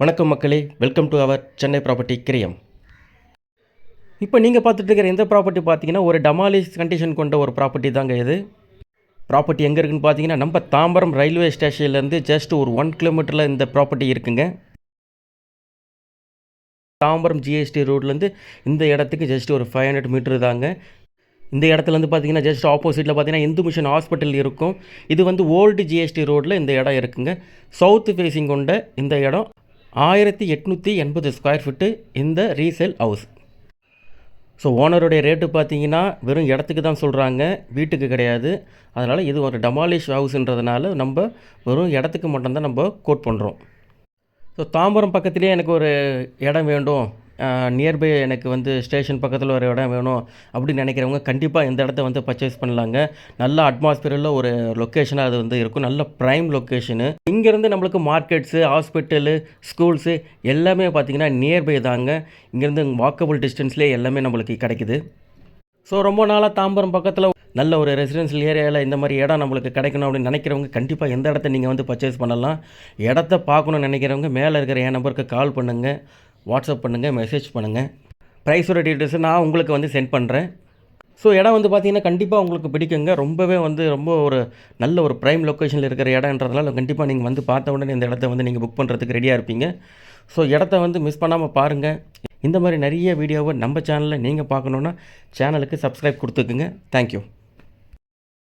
வணக்கம் மக்களே welcome to our Chennai property கிரியம் இப்போ நீங்கள் பார்த்துட்டு இருக்கிற எந்த ப்ராப்பர்ட்டி பார்த்தீங்கன்னா ஒரு டமாலிஸ் கண்டிஷன் கொண்ட ஒரு ப்ராப்பர்ட்டி தாங்க இது. ப்ராப்பர்ட்டி எங்கே இருக்குன்னு பார்த்தீங்கன்னா நம்ம தாம்பரம் ரயில்வே ஸ்டேஷன்லேருந்து ஜஸ்ட் ஒரு ஒன் கிலோமீட்டரில் இந்த ப்ராப்பர்ட்டி இருக்குங்க. தாம்பரம் ஜிஎஸ்டி ரோட்லேருந்து இந்த இடத்துக்கு ஜஸ்ட் ஒரு ஃபைவ் ஹண்ட்ரட் மீட்டர் தாங்க. இந்த இடத்துல பார்த்தீங்கன்னா ஜஸ்ட் ஆப்போசிட்டில் பார்த்தீங்கன்னா இந்து மிஷன் ஹாஸ்பிட்டல் இருக்கும். இது வந்து ஓல்டு ஜிஎஸ்டி ரோட்டில் இந்த இடம் இருக்குங்க. சவுத் ஃபேஸிங் கொண்ட இந்த இடம் ஆயிரத்தி எட்நூற்றி எண்பது ஸ்கொயர் ஃபீட்டு இந்த ரீசேல் ஹவுஸ் ஸோ ஓனருடைய ரேட்டு பார்த்தீங்கன்னா வெறும் இடத்துக்கு தான் சொல்கிறாங்க வீட்டுக்கு கிடையாது. அதனால் இது ஒரு டமாலிஷ் ஹவுஸ்ன்றதுனால நம்ம வெறும் இடத்துக்கு மட்டும்தான் நம்ம கோட் பண்ணுறோம் ஸோ தாம்பரம் பக்கத்துலேயே எனக்கு ஒரு இடம் வேண்டும். நியர்பை எனக்கு வந்து ஸ்டேஷன் பக்கத்தில் ஒரு இடம் வேணும் அப்படின்னு நினைக்கிறவங்க கண்டிப்பாக இந்த இடத்த வந்து பர்ச்சேஸ் பண்ணலாங்க. நல்ல அட்மாஸ்பியரில் ஒரு லொக்கேஷனாக அது வந்து இருக்கும். நல்ல ப்ரைம் லொக்கேஷனு இங்கேருந்து நம்மளுக்கு மார்க்கெட்ஸு ஹாஸ்பிட்டலு ஸ்கூல்ஸு எல்லாமே பார்த்திங்கன்னா நியர்பை தாங்க. இங்கேருந்து வாக்கபிள் டிஸ்டன்ஸ்லேயே எல்லாமே நம்மளுக்கு கிடைக்குது. ஸோ ரொம்ப நாளாக தாம்பரம் பக்கத்தில் நல்ல ஒரு ரெசிடென்ஷியல் ஏரியாவில் இந்த மாதிரி இடம் நம்மளுக்கு கிடைக்கணும் அப்படின்னு நினைக்கிறவங்க கண்டிப்பாக எந்த இடத்த நீங்கள் வந்து பர்ச்சேஸ் பண்ணலாம். இடத்த பார்க்கணும்னு நினைக்கிறவங்க மேலே இருக்கிற என் நம்பருக்கு கால் பண்ணுங்கள் வாட்ஸ்அப் பண்ணுங்கள் மெசேஜ் பண்ணுங்கள் ப்ரைஸோட டீட்டெயில்ஸை நான் உங்களுக்கு வந்து சென்ட் பண்ணுறேன் ஸோ இடம் வந்து பார்த்தீங்கன்னா கண்டிப்பாக உங்களுக்கு பிடிக்குங்க. ரொம்பவே வந்து ரொம்ப ஒரு நல்ல ஒரு ப்ரைம் லொக்கேஷனில் இருக்கிற இடம்ன்றதுனால கண்டிப்பாக நீங்கள் வந்து பார்த்த உடனே இந்த இடத்த வந்து நீங்கள் புக் பண்ணுறதுக்கு ரெடியாக இருப்பீங்க. ஸோ இடத்த வந்து மிஸ் பண்ணாமல் பாருங்கள் இந்த மாதிரி நிறைய வீடியோவை நம்ம சேனலில் நீங்கள் பார்க்கணுன்னா சேனலுக்கு சப்ஸ்கிரைப் கொடுத்துக்குங்க. தேங்க்யூ